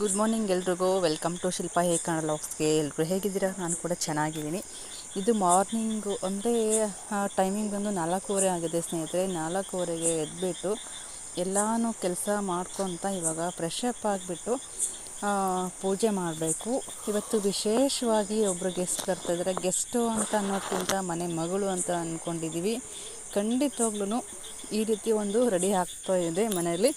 Good morning ಎಲ್ರಿಗೂ. Welcome to Shilpa hey Kannada ಲಾಕ್ಸ್ಗೆ ಎಲ್ಲರೂ ಹೇಗಿದ್ದೀರಾ? ನಾನು ಕೂಡ ಚೆನ್ನಾಗಿದ್ದೀನಿ. ಇದು ಮಾರ್ನಿಂಗು ಅಂದರೆ ಟೈಮಿಂಗ್ ಬಂದು ನಾಲ್ಕೂವರೆ ಆಗಿದೆ ಸ್ನೇಹಿತರೆ. ನಾಲ್ಕೂವರೆಗೆ ಎದ್ಬಿಟ್ಟು ಎಲ್ಲನೂ ಕೆಲಸ ಮಾಡ್ಕೊತ ಇವಾಗ ಫ್ರೆಶ್ ಅಪ್ ಆಗಿಬಿಟ್ಟು ಪೂಜೆ ಮಾಡಬೇಕು. ಇವತ್ತು ವಿಶೇಷವಾಗಿ ಒಬ್ಬರು ಗೆಸ್ಟ್ ಬರ್ತಾಯಿದ್ದಾರೆ ಗೆಸ್ಟು ಅಂತ ಅನ್ನೋಕ್ಕಿಂತ ಮನೆ ಮಗಳು ಅಂತ ಅಂದ್ಕೊಂಡಿದ್ದೀವಿ ಖಂಡಿತವಾಗ್ಲೂ ಈ ರೀತಿ ಒಂದು ರೆಡಿ ಆಗ್ತಾ ಇದೆ ಮನೆಯಲ್ಲಿ.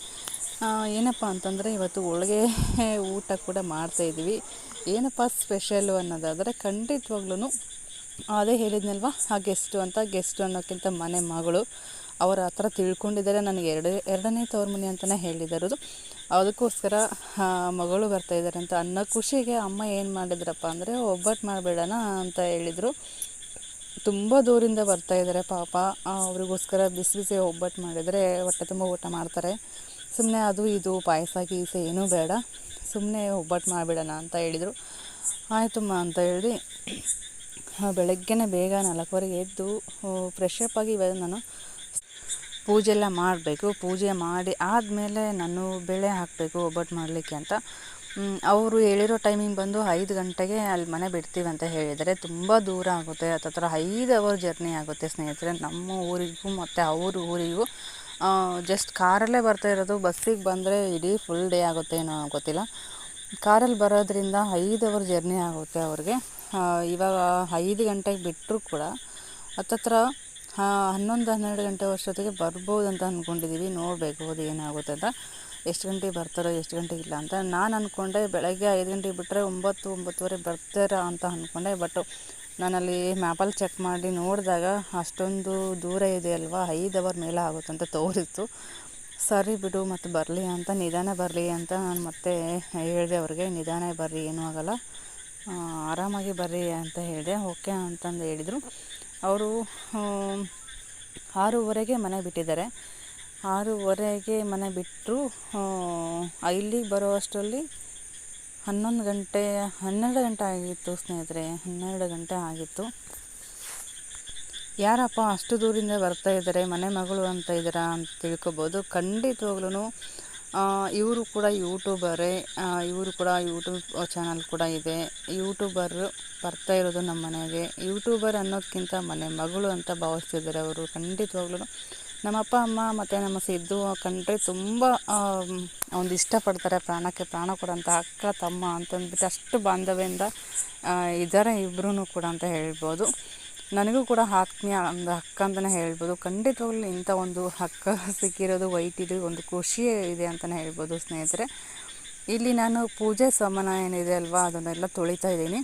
ಏನಪ್ಪ ಅಂತಂದರೆ ಇವತ್ತು ಹೋಳ್ಗೆ ಊಟ ಕೂಡ ಮಾಡ್ತಾಯಿದ್ವಿ ಏನಪ್ಪ ಸ್ಪೆಷಲು ಅನ್ನೋದಾದರೆ ಖಂಡಿತವಾಗ್ಲೂ ಅದೇ ಹೇಳಿದ್ನಲ್ವ, ಆ ಗೆಸ್ಟು ಅಂತ ಗೆಸ್ಟು ಅನ್ನೋಕ್ಕಿಂತ ಮನೆ ಮಗಳು ಅವರ ಹತ್ರ ತಿಳ್ಕೊಂಡಿದ್ದಾರೆ. ನನಗೆ ಎರಡು, ಎರಡನೇ ತವ್ರ ಮನೆ ಅಂತಲೇ ಹೇಳಿದ್ದಾರದು ಅದಕ್ಕೋಸ್ಕರ ಮಗಳು ಬರ್ತಾಯಿದ್ದಾರೆ ಅಂತ ಅನ್ನೋ ಖುಷಿಗೆ ಅಮ್ಮ ಏನು ಮಾಡಿದ್ರಪ್ಪ ಅಂದರೆ, ಒಬ್ಬಟ್ಟು ಮಾಡಬೇಡಣ ಅಂತ ಹೇಳಿದರು. ತುಂಬ ದೂರಿಂದ ಬರ್ತಾ ಇದ್ದಾರೆ ಪಾಪ. ಅವ್ರಿಗೋಸ್ಕರ ಬಿಸಿ ಬಿಸಿ ಒಬ್ಬಟ್ಟು ಮಾಡಿದರೆ ಹೊಟ್ಟೆ ತುಂಬ ಊಟ ಮಾಡ್ತಾರೆ. ಸುಮ್ಮನೆ ಅದು ಇದು ಪಾಯಸ ಗೀಸ ಏನೂ ಬೇಡ. ಸುಮ್ಮನೆ ಒಬ್ಬಟ್ಟು ಮಾಡಿಬಿಡೋಣ ಅಂತ ಹೇಳಿದರು. ಆಯಿತಮ್ಮ ಅಂತ ಹೇಳಿ ಬೆಳಗ್ಗೆನೇ ಬೇಗ ನಾಲ್ಕುವರೆಗೆ ಎದ್ದು ಫ್ರೆಶ್ ಅಪ್ ಆಗಿ ಇವಾಗ ನಾನು ಪೂಜೆ ಎಲ್ಲ ಮಾಡಬೇಕು. ಪೂಜೆ ಮಾಡಿ ಆದಮೇಲೆ ನಾನು ಬೆಳೆ ಹಾಕಬೇಕು, ಒಬ್ಬಟ್ಟು ಮಾಡಲಿಕ್ಕೆ ಅಂತ. ಅವರು ಹೇಳಿರೋ ಟೈಮಿಂಗ್ ಬಂದು ಐದು ಗಂಟೆಗೆ ಅಲ್ಲಿ ಮನೆ ಬಿಡ್ತೀವಿ ಅಂತ ಹೇಳಿದರೆ ತುಂಬ ದೂರ ಆಗುತ್ತೆ. ಹತ್ತತ್ರ ಐದು ಅವರ್ ಜರ್ನಿ ಆಗುತ್ತೆ ಸ್ನೇಹಿತರೆ. ನಮ್ಮ ಊರಿಗೂ ಮತ್ತು ಅವ್ರ ಊರಿಗೂ. ಜಸ್ಟ್ ಕಾರಲ್ಲೇ ಬರ್ತಾ ಇರೋದು, ಬಸ್ಸಿಗೆ ಬಂದರೆ ಇಡೀ ಫುಲ್ ಡೇ ಆಗುತ್ತೆ ಏನೋ ಗೊತ್ತಿಲ್ಲ. ಕಾರಲ್ಲಿ ಬರೋದ್ರಿಂದ ಐದು ಅವರ್ ಜರ್ನಿ ಆಗುತ್ತೆ ಅವ್ರಿಗೆ. ಇವಾಗ ಐದು ಗಂಟೆಗೆ ಬಿಟ್ಟರೂ ಕೂಡ ಹತ್ತತ್ರ ಹನ್ನೊಂದು, ಹನ್ನೆರಡು ಗಂಟೆ ವರ್ಷೊತ್ತಿಗೆ ಬರ್ಬೋದು ಅಂತ ಅಂದ್ಕೊಂಡಿದ್ದೀವಿ ನೋಡಬೇಕು ಅದು ಏನಾಗುತ್ತೆ ಅಂತ. ಎಷ್ಟು ಗಂಟೆಗೆ ಬರ್ತಾರೋ, ಎಷ್ಟು ಗಂಟೆಗೆ ಇಲ್ಲ ಅಂತ. ನಾನು ಅಂದ್ಕೊಂಡೆ ಬೆಳಗ್ಗೆ ಐದು ಗಂಟೆಗೆ ಬಿಟ್ಟರೆ ಒಂಬತ್ತು, ಒಂಬತ್ತುವರೆ ಬರ್ತಾರ ಅಂತ ಅಂದ್ಕೊಂಡೆ ಬಟ್ ನಾನಲ್ಲಿ ಮ್ಯಾಪಲ್ಲಿ ಚೆಕ್ ಮಾಡಿ ನೋಡಿದಾಗ ಅಷ್ಟೊಂದು ದೂರ ಇದೆ ಅಲ್ವಾ ಐದು ಅವರ್ ಮೇಲೆ ಆಗುತ್ತೆ ಅಂತ ತೋರಿಸ್ತು. ಸರಿ ಬಿಡು, ಮತ್ತು ಬರಲಿ ಅಂತ, ನಿಧಾನ ಬರಲಿ ಅಂತ ನಾನು ಮತ್ತೆ ಹೇಳಿದೆ ಅವ್ರಿಗೆ, ನಿಧಾನ ಬರ್ರಿ, ಏನೂ ಆಗೋಲ್ಲ. ಆರಾಮಾಗಿ ಬರ್ರಿ ಅಂತ ಹೇಳಿದೆ. ಓಕೆ ಅಂತಂದು ಹೇಳಿದರು. ಅವರು ಆರೂವರೆಗೆ ಮನೆ ಬಿಟ್ಟಿದ್ದಾರೆ. ಆರೂವರೆಗೆ ಮನೆ ಬಿಟ್ಟರು ಇಲ್ಲಿಗೆ ಬರೋ ಅಷ್ಟರಲ್ಲಿ ಹನ್ನೊಂದು ಗಂಟೆ, ಹನ್ನೆರಡು ಗಂಟೆ ಆಗಿತ್ತು ಸ್ನೇಹಿತರೆ, ಹನ್ನೆರಡು ಗಂಟೆ ಆಗಿತ್ತು. ಯಾರಪ್ಪ ಅಷ್ಟು ದೂರಿಂದ ಬರ್ತಾ ಇದ್ದಾರೆ, ಮನೆ ಮಗಳು ಅಂತ ಇದ್ದೀರಾ ಅಂತ ತಿಳ್ಕೊಬೋದು. ಖಂಡಿತವಾಗ್ಲೂ ಇವರು ಕೂಡ ಯೂಟ್ಯೂಬರೇ ಇವರು ಕೂಡ ಯೂಟ್ಯೂಬ್ ಚಾನಲ್ ಕೂಡ ಇದೆ. ಯೂಟ್ಯೂಬರ್ ಬರ್ತಾ ಇರೋದು ನಮ್ಮ ಮನೆಗೆ. ಯೂಟ್ಯೂಬರ್ ಅನ್ನೋದಕ್ಕಿಂತ ಮನೆ ಮಗಳು ಅಂತ ಭಾವಿಸ್ತಿದ್ದಾರೆ ಅವರು. ಖಂಡಿತವಾಗ್ಲೂ ನಮ್ಮ ಅಪ್ಪ ಅಮ್ಮ ಮತ್ತು ನಮ್ಮ ಸಿದ್ದು ಕಂಡ್ರೆ ತುಂಬ ಒಂದು ಇಷ್ಟಪಡ್ತಾರೆ ಪ್ರಾಣಕ್ಕೆ ಪ್ರಾಣ ಕೊಡೋಂಥ ಅಕ್ಕ, ತಮ್ಮ ಅಂತಂದ್ಬಿಟ್ಟು ಅಷ್ಟು ಬಾಂಧವ್ಯದಿಂದ ಇದ್ದಾರೆ ಇಬ್ಬರೂ ಕೂಡ ಅಂತ ಹೇಳ್ಬೋದು. ನನಗೂ ಕೂಡ ಆತ್ಮೀಯ ಒಂದು ಅಕ್ಕ ಅಂತಲೇ ಹೇಳ್ಬೋದು. ಖಂಡಿತವಾಗ್ಲೂ ಇಂಥ ಒಂದು ಅಕ್ಕ ಸಿಕ್ಕಿರೋದು ವೈಟ್ ಇದು, ಒಂದು ಖುಷಿ ಇದೆ ಅಂತಲೇ ಹೇಳ್ಬೋದು ಸ್ನೇಹಿತರೆ. ಇಲ್ಲಿ ನಾನು ಪೂಜೆ ಸಮಾನ ಏನಿದೆ ಅಲ್ವಾ, ಅದನ್ನೆಲ್ಲ ತೊಳಿತಾ ಇದ್ದೀನಿ.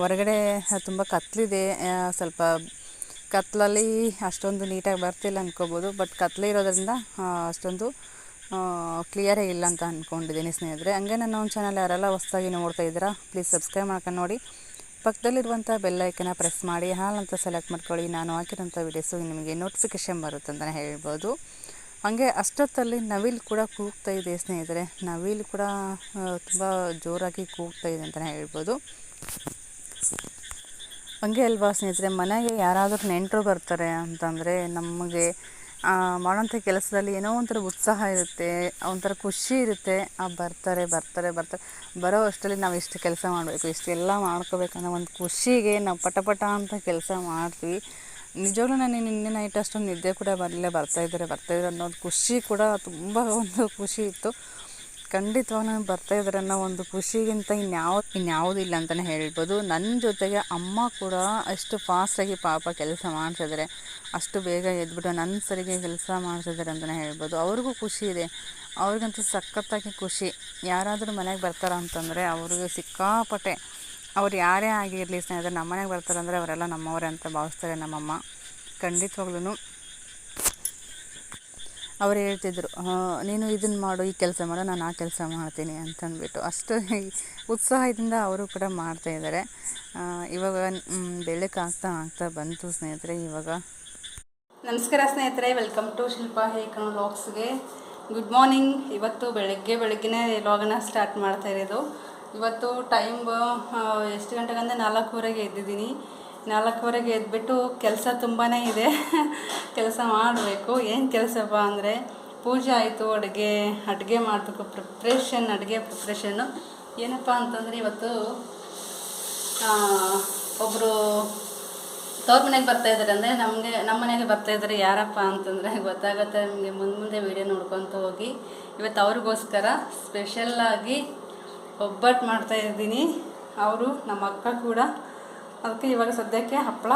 ಹೊರಗಡೆ ತುಂಬ ಕತ್ತಲಿದೆ ಸ್ವಲ್ಪ ಕತ್ಲಲ್ಲಿ ಅಷ್ಟೊಂದು ನೀಟಾಗಿ ಬರ್ತಿಲ್ಲ ಅಂದ್ಕೋಬೋದು ಬಟ್ ಕತ್ತಲೆ ಇರೋದ್ರಿಂದ ಅಷ್ಟೊಂದು ಕ್ಲಿಯರೇ ಇಲ್ಲ ಅಂತ ಅಂದ್ಕೊಂಡಿದ್ದೀನಿ ಸ್ನೇಹಿತರೆ. ಹಂಗೆ ನನ್ನ ಒಂದು ಚಾನಲ್ ಯಾರೆಲ್ಲ ಹೊಸ್ದಾಗಿ ನೋಡ್ತಾ ಇದ್ದೀರಾ ಪ್ಲೀಸ್ ಸಬ್ಸ್ಕ್ರೈಬ್ ಮಾಡ್ಕೊಂಡು ನೋಡಿ. ಪಕ್ಕದಲ್ಲಿರುವಂಥ ಬೆಲ್ಲೈಕನ್ನ ಪ್ರೆಸ್ ಮಾಡಿ ಹಾಲಂತ ಸೆಲೆಕ್ಟ್ ಮಾಡ್ಕೊಳ್ಳಿ. ನಾನು ಹಾಕಿರೋಂಥ ವೀಡಿಯೋಸು ನಿಮಗೆ ನೋಟಿಫಿಕೇಷನ್ ಬರುತ್ತೆ ಅಂತಲೇ ಹೇಳ್ಬೋದು. ಹಾಗೆ ಅಷ್ಟೊತ್ತಲ್ಲಿ ನವಿಲು ಕೂಡ ಕೂಗ್ತಾ ಇದೆ ಸ್ನೇಹಿತರೆ. ನವಿಲು ಕೂಡ ತುಂಬ ಜೋರಾಗಿ ಕೂಗ್ತಾ ಇದೆ ಅಂತಲೇ ಹೇಳ್ಬೋದು. ಹಂಗೆ ಅಲ್ವಾ ಸ್ನೇಹಿತರೆ, ಮನೆಗೆ ಯಾರಾದರೂ ನೆಂಟರು ಬರ್ತಾರೆ ಅಂತಂದರೆ ನಮಗೆ ಮಾಡೋಂಥ ಕೆಲಸದಲ್ಲಿ ಏನೋ ಒಂಥರ ಉತ್ಸಾಹ ಇರುತ್ತೆ, ಒಂಥರ ಖುಷಿ ಇರುತ್ತೆ. ಆ, ಬರ್ತಾರೆ ಬರ್ತಾರೆ ಬರ್ತಾರೆ. ಬರೋ ಅಷ್ಟರಲ್ಲಿ ನಾವು ಇಷ್ಟು ಕೆಲಸ ಮಾಡಬೇಕು ಇಷ್ಟೆಲ್ಲ ಮಾಡ್ಕೋಬೇಕು ಅನ್ನೋ ಒಂದು ಖುಷಿಗೆ ನಾವು ಪಟ ಪಟ ಅಂತ ಕೆಲಸ ಮಾಡ್ತೀವಿ. ನಿಜವಾಗ್ಲೂ ನಾನು ನಿನ್ನೆ ನೈಟ್ ಅಷ್ಟೊಂದು ನಿದ್ದೆ ಕೂಡ ಬರಲೇ ಬರ್ತಾಯಿದ್ದಾರೆ ಬರ್ತಾಯಿದ್ದಾರೆ ಅನ್ನೋದು ಖುಷಿ ಕೂಡ ತುಂಬ ಒಂದು ಖುಷಿ ಇತ್ತು. ಖಂಡಿತವಾಗ ನಾನು ಬರ್ತಾ ಇದ್ದಾರೆ ಅನ್ನೋ ಒಂದು ಖುಷಿಗಿಂತ ಇನ್ಯಾವ ಇನ್ಯಾವುದಿಲ್ಲ ಅಂತಲೇ ಹೇಳ್ಬೋದು. ನನ್ನ ಜೊತೆಗೆ ಅಮ್ಮ ಕೂಡ ಅಷ್ಟು ಫಾಸ್ಟಾಗಿ ಪಾಪ ಕೆಲಸ ಮಾಡ್ತಿದ್ದಾರೆ ಅಷ್ಟು ಬೇಗ ಎದ್ಬಿಟ್ಟು ನನ್ನ ಸರಿಗೆ ಕೆಲಸ ಮಾಡ್ತಿದ್ದಾರೆ ಅಂತಲೇ ಹೇಳ್ಬೋದು. ಅವ್ರಿಗೂ ಖುಷಿ ಇದೆ. ಅವ್ರಿಗಂತೂ ಸಖತ್ತಾಗಿ ಖುಷಿ. ಯಾರಾದರೂ ಮನೆಗೆ ಬರ್ತಾರ ಅಂತಂದರೆ ಅವ್ರಿಗೆ ಸಿಕ್ಕಾಪಟ್ಟೆ ಅವ್ರು ಯಾರೇ ಆಗಿರಲಿ ಸ್ನೇಹಿತರೆ ನಮ್ಮ ಮನೆಗೆ ಬರ್ತಾರೆ ಅಂದರೆ ಅವರೆಲ್ಲ ನಮ್ಮವರೇ ಅಂತ ಭಾವಿಸ್ತಾರೆ ನಮ್ಮಮ್ಮ. ಖಂಡಿತವಾಗ್ಲೂ ಅವ್ರು ಹೇಳ್ತಿದ್ರು "ಆ, ನೀನು ಇದನ್ನು ಮಾಡು ಈ ಕೆಲಸ ಮಾಡು ನಾನು ಆ ಕೆಲಸ ಮಾಡ್ತೀನಿ ಅಂತಂದ್ಬಿಟ್ಟು. ಅಷ್ಟು ಉತ್ಸಾಹದಿಂದ ಅವರು ಕೂಡ ಮಾಡ್ತಾ ಇದ್ದಾರೆ. ಆ, ಇವಾಗ ಬೆಳಕು ಆಗ್ತಾ ಆಗ್ತಾ ಬಂತು ಸ್ನೇಹಿತರೆ ಇವಾಗ. ನಮಸ್ಕಾರ ಸ್ನೇಹಿತರೆ ವೆಲ್ಕಮ್ ಟು ಶಿಲ್ಪಾ ಹೇಕನ್ ಲಾಗ್ಸ್ಗೆ ಗುಡ್ ಮಾರ್ನಿಂಗ್. ಇವತ್ತು ಬೆಳಗ್ಗೆ ಬೆಳಗ್ಗೆನೇ ಲಾಗನ್ನ ಸ್ಟಾರ್ಟ್ ಮಾಡ್ತಾ ಇರೋದು. ಇವತ್ತು ಟೈಮ್ ಎಷ್ಟು ಗಂಟೆಗಂದ್ರೆ ನಾಲ್ಕೂವರೆಗೆ ಎದ್ದಿದ್ದೀನಿ. ನಾಲ್ಕೂವರೆಗೆ ಎದ್ಬಿಟ್ಟು ಕೆಲಸ ತುಂಬಾ ಇದೆ. ಕೆಲಸ ಮಾಡಬೇಕು. ಏನು ಕೆಲಸಪ್ಪ ಅಂದರೆ ಪೂಜೆ ಆಯಿತು, ಅಡುಗೆ ಅಡುಗೆ ಮಾಡಬೇಕು. ಪ್ರಿಪ್ರೇಷನ್ ಅಡುಗೆ ಪ್ರಿಪ್ರೇಷನ್ನು ಏನಪ್ಪ ಅಂತಂದರೆ ಇವತ್ತು ಒಬ್ಬರು ತವ್ರ ಮನೆಗೆ ಬರ್ತಾ ಇದ್ದಾರೆ ಅಂದರೆ ನಮಗೆ ನಮ್ಮ ಮನೆಗೆ ಬರ್ತಾ ಇದ್ದಾರೆ ಯಾರಪ್ಪ ಅಂತಂದರೆ ಗೊತ್ತಾಗುತ್ತೆ. ನಿಮಗೆ ಮುಂದೆ ಮುಂದೆ ವೀಡಿಯೋ ನೋಡ್ಕೊತ ಹೋಗಿ. ಇವತ್ತು ಅವ್ರಿಗೋಸ್ಕರ ಸ್ಪೆಷಲ್ಲಾಗಿ ಒಬ್ಬಟ್ಟು ಮಾಡ್ತಾ ಇದ್ದೀನಿ. ಅವರು, ನಮ್ಮ ಅಕ್ಕ ಕೂಡ ಅದಕ್ಕೆ ಇವಾಗ ಸದ್ಯಕ್ಕೆ ಹಪ್ಪಳ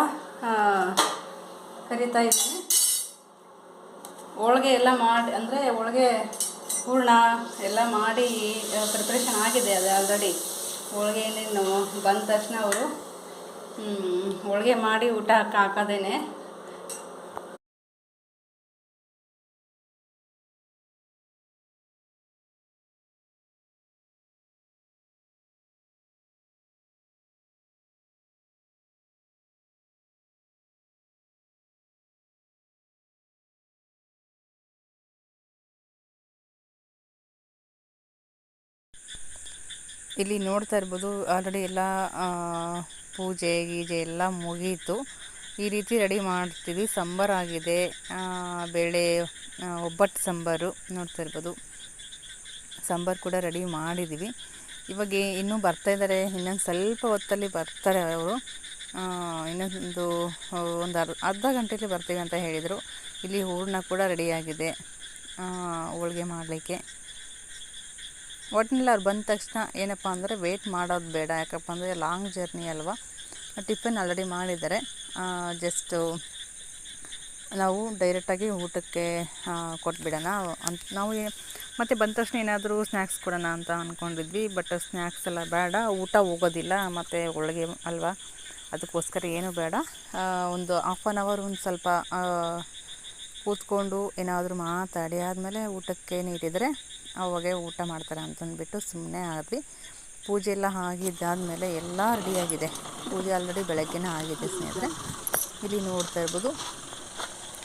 ಕರಿತಾ ಇದ್ದೀನಿ. ಹೋಳಿಗೆ ಎಲ್ಲ ಮಾಡಿ, ಅಂದರೆ ಹೋಳಿಗೆ ಹೂರ್ಣ ಎಲ್ಲ ಮಾಡಿ ಪ್ರಿಪ್ರೇಷನ್ ಆಗಿದೆ ಅದು ಆಲ್ರೆಡಿ ಹೋಳ್ಗೆ ಏನೇನು ಬಂದ ತಕ್ಷಣ ಅವರು ಹೋಳ್ಗೆ ಮಾಡಿ ಊಟ ಹಾಕಿ ಹಾಕೋದೇನೆ. ಇಲ್ಲಿ ನೋಡ್ತಾ ಇರ್ಬೋದು ಆಲ್ರೆಡಿ ಎಲ್ಲ ಪೂಜೆ ಗೀಜೆ ಎಲ್ಲ ಮುಗೀತು. ಈ ರೀತಿ ರೆಡಿ ಮಾಡ್ತೀವಿ. ಸಾಂಬಾರು ಆಗಿದೆ. ಬೇಳೆ ಒಬ್ಬಟ್ಟು ಸಾಂಬಾರು ನೋಡ್ತಾ ಇರ್ಬೋದು. ಸಾಂಬಾರು ಕೂಡ ರೆಡಿ ಮಾಡಿದ್ದೀವಿ ಇವಾಗ ಇನ್ನೂ ಬರ್ತಾ ಇದ್ದಾರೆ. ಇನ್ನೊಂದು ಸ್ವಲ್ಪ ಹೊತ್ತಲ್ಲಿ ಬರ್ತಾರೆ ಅವರು. ಇನ್ನೊಂದು, ಒಂದು ಅರ್ಧ ಅರ್ಧ ಗಂಟೆಯಲ್ಲಿ ಬರ್ತೀವಿ ಅಂತ ಹೇಳಿದರು. ಇಲ್ಲಿ ಹೂರ್ಣ ಕೂಡ ರೆಡಿಯಾಗಿದೆ ಹೋಳಿಗೆ ಮಾಡಲಿಕ್ಕೆ. ಒಟ್ಟಿನಲ್ಲಿ ಅವ್ರು ಬಂದ ತಕ್ಷಣ ಏನಪ್ಪ ಅಂದರೆ ವೆಯ್ಟ್ ಮಾಡೋದು ಬೇಡ. ಯಾಕಪ್ಪ ಅಂದರೆ ಲಾಂಗ್ ಜರ್ನಿ ಅಲ್ವಾ? ಟಿಫಿನ್ ಆಲ್ರೆಡಿ ಮಾಡಿದ್ದಾರೆ. ಜಸ್ಟು ನಾವು ಡೈರೆಕ್ಟಾಗಿ ಊಟಕ್ಕೆ ಕೊಟ್ಬಿಡೋಣ ಅಂತ ನಾವು ಮತ್ತು ಮತ್ತೆ ಬಂದ ತಕ್ಷಣ ಏನಾದರೂ ಸ್ನ್ಯಾಕ್ಸ್ ಕೊಡೋಣ ಅಂತ ಅಂದ್ಕೊಂಡಿದ್ವಿ ಬಟ್ ಸ್ನ್ಯಾಕ್ಸ್ ಎಲ್ಲ ಬೇಡ. ಊಟ ಹೋಗೋದಿಲ್ಲ. ಮತ್ತು ಒಳಗೆ ಅಲ್ವಾ? ಅದಕ್ಕೋಸ್ಕರ ಏನೂ ಬೇಡ. ಒಂದು ಹಾಫ್ ಆನ್ ಅವರ್ ಒಂದು ಸ್ವಲ್ಪ ಕೂತ್ಕೊಂಡು ಏನಾದರೂ ಮಾತಾಡಿ ಆದಮೇಲೆ ಊಟಕ್ಕೆ ನೀಡಿದರೆ ಅವಾಗೆ ಊಟ ಮಾಡ್ತಾರೆ ಅಂತಂದ್ಬಿಟ್ಟು ಸುಮ್ಮನೆ ಆದ್ವಿ. ಪೂಜೆ ಎಲ್ಲ ಆಗಿದ್ದಾದಮೇಲೆ ಎಲ್ಲ ರೆಡಿಯಾಗಿದೆ ಪೂಜೆ ಆಲ್ರೆಡಿ ಬೆಳಗ್ಗೆನೇ ಆಗಿದೆ ಸ್ನೇಹಿತರೆ. ಇಲ್ಲಿ ನೋಡ್ತಾ ಇರ್ಬೋದು.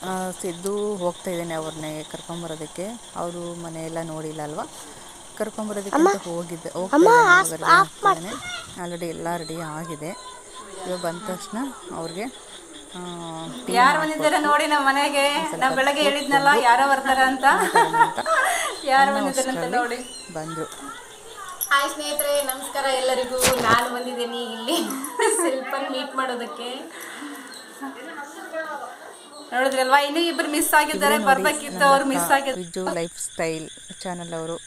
ಆ, ಸಿದ್ದು ಹೋಗ್ತಾ ಇದ್ದೇನೆ ಅವ್ರನ್ನೇ ಕರ್ಕೊಂಬರೋದಕ್ಕೆ ಅವರು ಮನೆಯೆಲ್ಲ ನೋಡಿಲ್ಲ ಅಲ್ವಾ? ಕರ್ಕೊಂಬರೋದಕ್ಕೆ ಅಂತ ಹೋಗಿದ್ದೆ. ಹೋಗ್ತಾನೆ ಆಲ್ರೆಡಿ ಎಲ್ಲ ರೆಡಿ ಆಗಿದೆ. ಇವಾಗ ಬಂದ ತಕ್ಷಣ ಅವ್ರಿಗೆ ಯಾರು ಬಂದಿದ್ದಾರೆ ನೋಡಿ ನಮ್ಮ ಮನೆಗೆ. ನಾವು ಬೆಳಗ್ಗೆ ಹೇಳಿದ್ನಲ್ಲ ಯಾರೋ ಬರ್ತಾರ ಅಂತ. ಯಾರು ಬಂದಿದ್ದಾರೆ ನೋಡಿ. ಬಂದರು. ಹಾಯ್ ಸ್ನೇಹಿತರೆ ನಮಸ್ಕಾರ ಎಲ್ಲರಿಗೂ. ನಾನು ಬಂದಿದ್ದೀನಿ ಇಲ್ಲಿ ಶಿಲ್ಪನ್ ಮೀಟ್ ಮಾಡೋದಕ್ಕೆ. ನೋಡಿದ್ರಲ್ವಾ? ಇನ್ನೂ ಇಬ್ರು ಮಿಸ್ ಆಗಿದ್ದಾರೆ. ಬರ್ಬೇಕಿತ್ತು ಅವ್ರು ಮಿಸ್ ಆಗಿದ್ದಾರೆ ವಿಜು ಲೈಫ್ ಸ್ಟೈಲ್ ಚಾನಲ್ ಅವರು.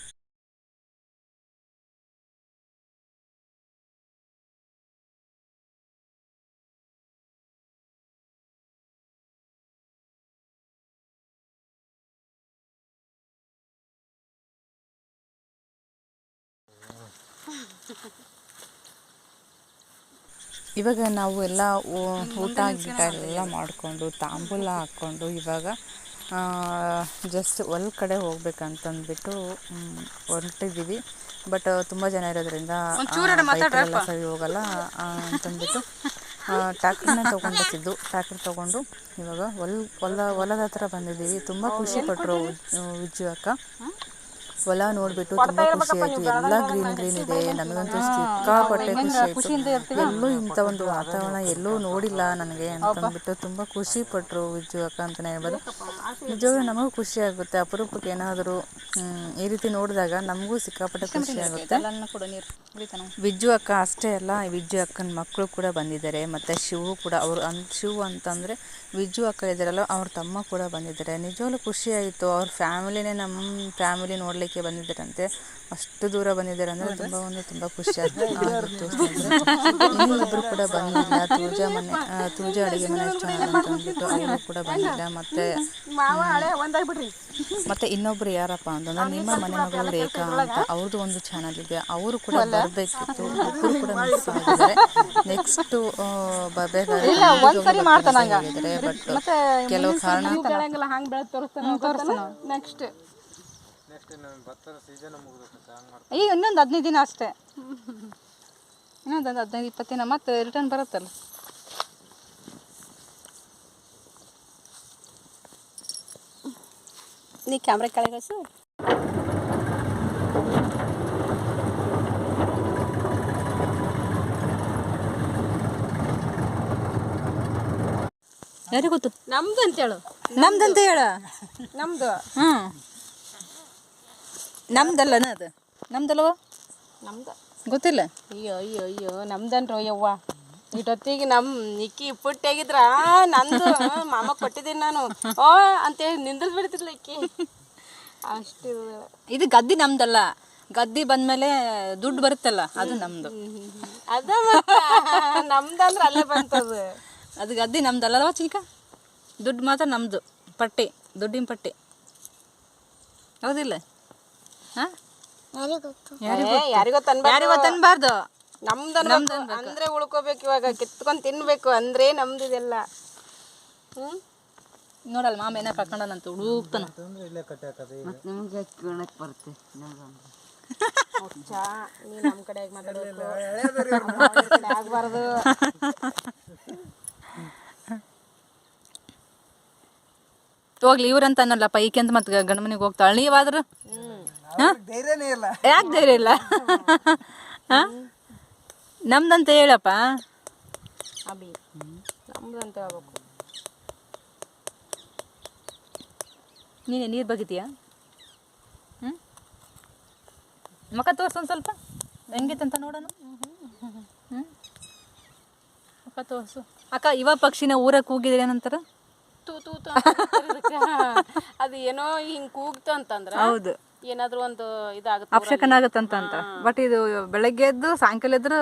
ಇವಾಗ ನಾವು ಎಲ್ಲ ಊಟ ಗೀಟ ಎಲ್ಲ ಮಾಡಿಕೊಂಡು ತಾಂಬೂಲ ಹಾಕ್ಕೊಂಡು ಇವಾಗ ಜಸ್ಟ್ ಹೊಲ್ ಕಡೆ ಹೋಗ್ಬೇಕಂತಂದ್ಬಿಟ್ಟು ಹೊರಟಿದ್ದೀವಿ. ಬಟ್ ತುಂಬ ಜನ ಇರೋದ್ರಿಂದ ಸರಿ ಹೋಗಲ್ಲ ಅಂತಂದ್ಬಿಟ್ಟು ಟ್ಯಾಕ್ಟ್ರನ್ನ ತೊಗೊಂಡಿದ್ದು ಟ್ಯಾಕ್ಟ್ರ್ ತೊಗೊಂಡು ಇವಾಗ ಹೊಲ ಹೊಲ ಹೊಲದ ಹತ್ರ ಬಂದಿದ್ದೀವಿ. ತುಂಬ ಖುಷಿ ಪಟ್ಟರು ಅಕ್ಕ. ಹೊಲ ನೋಡ್ಬಿಟ್ಟು ತುಂಬಾ ಖುಷಿ ಆಯ್ತು. ಎಲ್ಲ ಗ್ರೀನ್ ಗ್ರೀನ್ ಇದೆ ನನಗಂತೂ ಸಿಕ್ಕಾಪಟ್ಟೆ ಖುಷಿ ಆಯ್ತು. ಎಲ್ಲೂ ಇಂಥ ಒಂದು ವಾತಾವರಣ ಎಲ್ಲೂ ನೋಡಿಲ್ಲ ನನಗೆ ಅಂತಂದ್ಬಿಟ್ಟು ತುಂಬಾ ಖುಷಿ ಪಟ್ರು ವಿಜ್ಜು ಅಕ್ಕ ಅಂತಾನೆ ಹೇಳ್ಬೋದು. ನಿಜವಾಗ್ಲೂ ನಮಗೂ ಖುಷಿ ಆಗುತ್ತೆ ಅಪರೂಪಕ್ಕೆ ಏನಾದರೂ ಈ ರೀತಿ ನೋಡಿದಾಗ ನಮಗೂ ಸಿಕ್ಕಾಪಟ್ಟೆ ಖುಷಿ ಆಗುತ್ತೆ. ವಿಜ್ಜು ಅಕ್ಕ ಅಷ್ಟೇ ಅಲ್ಲ ವಿಜ್ಜು ಅಕ್ಕನ ಮಕ್ಕಳು ಕೂಡ ಬಂದಿದ್ದಾರೆ ಮತ್ತು ಶಿವು ಕೂಡ ಅವರು ಅನ್ ಶಿವು ಅಂತಂದರೆ ವಿಜ್ಜು ಅಕ್ಕ ಇದ್ದಾರಲ್ಲ ಅವ್ರ ತಮ್ಮ ಕೂಡ ಬಂದಿದ್ದಾರೆ. ನಿಜವಾಗ್ಲೂ ಖುಷಿ ಆಯಿತು ಅವ್ರ ಫ್ಯಾಮಿಲಿನೇ ನಮ್ಮ ಫ್ಯಾಮಿಲಿ ನೋಡಲಿಕ್ಕೆ ಬಂದಿದ್ದಾರಂತೆ. ಅಷ್ಟು ದೂರ ಬಂದಿದ್ದಾರೆ ಅಂದರೆ ತುಂಬ ಒಂದು ತುಂಬ ಖುಷಿ ಆಯ್ತು ಆಗಿತ್ತು. ಇನ್ನೂ ಇಬ್ಬರು ಕೂಡ ಬಂದಿಲ್ಲ. ತೂಜಾ ಮನೆ ತುಳಜಾ ತೂಜಾ ಅಡುಗೆ ಮನೆ ಚಾನಲ್ ಅಂತ ಅಂದ್ಬಿಟ್ಟು ಅವರು ಕೂಡ ಬಂದಿಲ್ಲ. ಮತ್ತೆ ಮತ್ತೆ ಇನ್ನೊಬ್ರು ಯಾರಪ್ಪ ಅಂತಂದ್ರೆ ನಿಮ್ಮ ಮನೆ ಮಗಳು ರೇಖಾ ಅಂತ. ಅವ್ರದ್ದು ಒಂದು ಚಾನಲ್ ಇದೆ. ಅವರು ಕೂಡ ಬರಬೇಕಿತ್ತು. ಇಬ್ಬರು ಕೂಡ ಮಿಸ್ ಆಗಿದ್ದಾರೆ. ನೆಕ್ಸ್ಟ್ ಬರಬೇಕಾದ್ರೆ ಬಟ್ ಕೆಲವು ಕಾರಣ ಹಂಗೆ ಬೆಳೆದು ತೋರಿಸ್ತಾನೆ ನೆಕ್ಸ್ಟ್ ಈಗ ಇನ್ನೊಂದು ಹದಿನೈದು ದಿನ ಅಷ್ಟೇ. ಇನ್ನೊಂದು ಒಂದು ಹದಿನೈದು ಇಪ್ಪತ್ತು ದಿನ ಮತ್ತೆ ರಿಟರ್ನ್ ಬರುತ್ತಲ್ಲ. ನೀ ಕ್ಯಾಮ್ರಾ ಕೆಳಗಸು ಯಾರಿಗೆ ಗೊತ್ತು? ನಮ್ದು ಅಂತ ಹೇಳು. ನಮ್ದು ಅಂತ ಹೇಳ. ನಮ್ದು. ಹ್ಞೂ ನಮ್ದಲ್ಲನ ಅದು? ನಮ್ದಲ್ವ? ನಮ್ದು. ಗೊತ್ತಿಲ್ಲ. ಅಯ್ಯೋ ಅಯ್ಯೋ ಅಯ್ಯೋ ನಮ್ದನ್ರು ಯವ್ವ. ಇಷ್ಟೊತ್ತಿಗೆ ನಮ್ಮ ನಿಕ್ಕಿ ಪುಟ್ಟಿಯಾಗಿದ್ರ ನಂದು ಮಾಮ ಕೊಟ್ಟಿದ್ದೀನಿ ನಾನು. ಓ ಅಂತೇಳಿ ನಿಂದಲ್ ಬಿಡ್ತಿರ್ಲ ಇಕ್ಕಿ ಅಷ್ಟು ಇದು. ಗದ್ದಿ ನಮ್ದಲ್ಲ. ಗದ್ದಿ ಬಂದ್ಮೇಲೆ ದುಡ್ಡು ಬರುತ್ತಲ್ಲ ಅದು ನಮ್ದು. ಅದ ನಮ್ದಂದ್ರ ಅಲ್ಲೇ ಬಂತದು. ಅದು ಗದ್ದಿ ನಮ್ದಲ್ಲಲ್ವ ಚಿಕ್ಕ? ದುಡ್ಡು ಮಾತ್ರ ನಮ್ದು ಪಟ್ಟಿ ದುಡ್ಡಿನ ಪಟ್ಟಿ. ಹೌದಿಲ್ಲ? ಹಾಂ? ಯಾರಿಗೋ ತನ್ಬ ಯಾರಿಗೂ ತನ್ಬಾರ್ದು ನಮ್ದು ಅಂದ್ರೆ ಉಳ್ಕೋಬೇಕು ಇವಾಗ. ಕಿತ್ಕೊಂಡ್ ತಿನ್ಬೇಕು. ಅಂದ್ರೆ ನಮ್ದು ಇದೆಲ್ಲ. ಹ್ಮ್? ನೋಡಲ್ಲ ಮಾಮ ಏನ ಹುಡುಕ್ತಾನ. ಕಡೆ ಮಾತಾಡ್ಬೇಕು? ಆಗ್ಬಾರ್ದು. ಹೋಗ್ಲಿ ಇವ್ರಂತ ಅನ್ನಲ್ಲಪ್ಪ ಈಕೆಂತ ಮತ್ತೆ ಗಂಡ ಮನೆಗೆ ಹೋಗ್ತಾಳೆ. ನೀವಾದ್ರು ಯಾಕೆ ಧೈರ್ಯ ಇಲ್ಲ? ಹಾ? ನಮ್ದಂತ ಹೇಳಪ್ಪ. ಅಭಿ ನಮ್ದು ಅಂತ ಹೇಳ್ಬೇಕು. ನೀನೆ ನೀರು ಬಗಿತೀಯಾ ಹ್ಞೂ ಮುಖ ತೋರ್ಸೋನ್ ಒಂದು ಸ್ವಲ್ಪ. ಹೆಂಗಿತ್ತಂತ ನೋಡೋಣ. ಹ್ಞೂ ಮುಖ ತೋರ್ಸು. ಅಕ್ಕ ಇವ ಪಕ್ಷಿನ ಊರಾಗ ಕೂಗಿದ್ರೆ ಏನಂತಾರ? ತೂ ತೂ ಅದು ಏನೋ ಹಿಂಗೆ ಕೂಗ್ತು ಅಂತಂದ್ರೆ ಹೌದು. ಏನಾದ್ರು ಒಂದು ಇದಾಗುತ್ತೆ ಅಪಶಕನ ಆಗುತ್ತಂತ ಅಂತ ಬಟ್ ಇದು ಬೆಳಗ್ಗೆ ಎದ್ದು ಸಾಯಂಕಾಲ ಎದ್ರು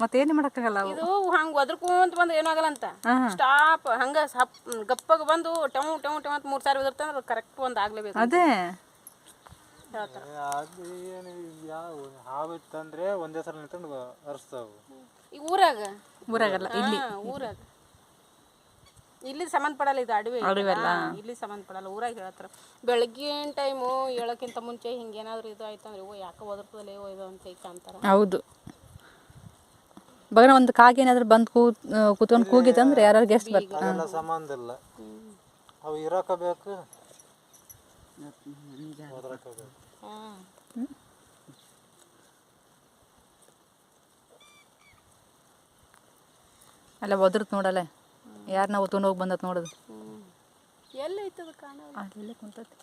ಮತ್ತೇನು ಮಾಡಕ್ಕಾಗಲ್ಲ ಅವು? ಇದು ಹಂಗ ಒದರ್ಕೊಂತ ಬಂದ್ರೆ ಏನೂ ಆಗಲ್ಲ ಅಂತ. ಸ್ಟಾಪ್ ಹಂಗ ಸಪ್ ಗಪ್ಪಗ ಬಂದು ಟವ್ ಟವ್ ಟವ್ ಅಂತ ಮೂರ್ ಸಾರಿ ಒದರ್ತಂದ್ರೆ ಕರೆಕ್ಟ್ ಒಂದು ಆಗ್ಲೇಬೇಕು. ಅದೇ. ಹೇಳ್ತಾರ ಅದು ಏನು ಯಾವ ಹಾವಿತ್ತಂದ್ರೆ ಒಂದೇ ಸಲ ನಿಂತ್ಕೊಂಡು ಹರಿಸ್ತಾವು ಈ ಊರಾಗ? ಊರಾಗಲ್ಲ ಇಲ್ಲಿ. ಹಾ, ಊರಾಗ. ಇಲ್ಲಿ ಸಂಬಂಧಪಡಲ್ಲ ಇದು ಅಡವಿ ಅಡವೆಲ್ಲ? ಇಲ್ಲಿ ಸಂಬಂಧಪಡಲ್ಲ ಊರಾಗ ಹೇಳತ್ತಾರ. ಬೆಳಗಿನ ಟೈಮು ಹೇಳೋಕ್ಕಿಂತ ಮುಂಚೆ ಹಿಂಗೇನಾದ್ರು ಇದು ಆಯ್ತಂದ್ರೆ ಓ ಯಾಕೆ ಒದರ್ತದಲ್ಲ ಓ ಇದು ಅಂತ ಈಗ ಅಂತಾರ. ಹೌದು. ಬಗನ ಒಂದು ಕಾಗೆ ಏನಾದ್ರು ಬಂದು ಕೂ ಕೂತ್ಕೊಂಡು ಕೂಗಿತಂದ್ರೆ ಯಾರು ಗೆಸ್ಟ್ ಬರ್ತಾರೆ. ಸಂಬಂಧ ಇಲ್ಲ. ಅವು ಇರಕಬೇಕು. ಹಾ. ಅಲ್ಲ ಒದ್ರತ್ ನೋಡಲ್ಲ ಯಾರು ನಾವು ತೊಗೊಂಡು ಹೋಗಿ ಬಂದತ್ ನೋಡೋದು. ಎಲ್ಲಿ ಕಾಣ ಅಲ್ಲೆಲ್ಲ ಅಲ್ಲೇ ಕುಂತತಿ.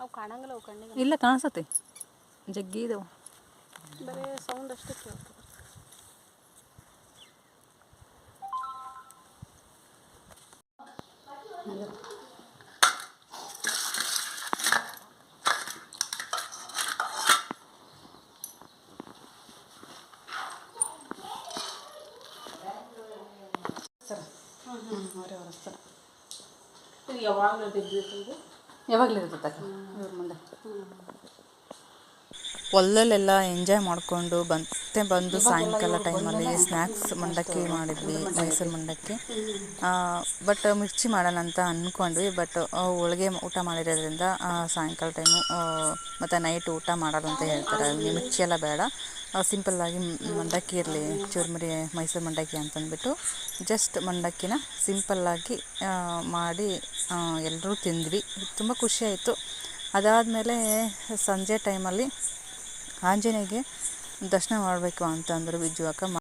ಅವು ಕಾಣಂಗಿಲ್ಲ ಅವು ಕಣ್ಣಿಗೆ. ಇಲ್ಲ ಕಾಣಿಸತ್ತೆ. ಜಗ್ಗಿ ಇದಾವೆ. ಬರೀ ಸೌಂಡ್ ಅಷ್ಟೇ ಕೇಳ್ತದೆ. ಇದು ಯಾವಾಗಲೂ ಬಿದ್ದಿರ್ತದೆ ಯಾವಾಗಲೂ ಇರ್ತೈತೆ ಇವ್ರ ಮುಂದೆ. ಹೊಲದಲ್ಲೆಲ್ಲ ಎಂಜಾಯ್ ಮಾಡಿಕೊಂಡು ಮತ್ತೆ ಬಂದು ಸಾಯಂಕಾಲ ಟೈಮಲ್ಲಿ ಸ್ನ್ಯಾಕ್ಸ್ ಮಂಡಕ್ಕಿ ಮಾಡಿದ್ವಿ ಮೈಸೂರು ಮಂಡಕ್ಕಿ. ಬಟ್ ಮಿರ್ಚಿ ಮಾಡೋಣ ಅಂತ ಅಂದ್ಕೊಂಡ್ವಿ ಬಟ್ ಹೋಳಿಗೆ ಊಟ ಮಾಡಿರೋದ್ರಿಂದ ಸಾಯಂಕಾಲ ಟೈಮು ಮತ್ತು ನೈಟ್ ಊಟ ಮಾಡೋದು ಅಂತ ಹೇಳ್ತಾರೆ. ಮಿರ್ಚಿ ಎಲ್ಲ ಬೇಡ. ಸಿಂಪಲ್ಲಾಗಿ ಮಂಡಕ್ಕಿ ಇರಲಿ ಚುರುಮುರಿ ಮೈಸೂರು ಮಂಡಕ್ಕಿ ಅಂತಂದ್ಬಿಟ್ಟು ಜಸ್ಟ್ ಮಂಡಕ್ಕಿನ ಸಿಂಪಲ್ಲಾಗಿ ಮಾಡಿ ಎಲ್ಲರೂ ತಿಂದ್ವಿ. ತುಂಬ ಖುಷಿಯಾಯಿತು ಅದಾದಮೇಲೆ ಸಂಜೆ ಟೈಮಲ್ಲಿ ಆಂಜನೇಯಗೆ ದರ್ಶನ ಮಾಡಬೇಕು ಅಂತಂದರು ವಿಜು ಅಕ್ಕ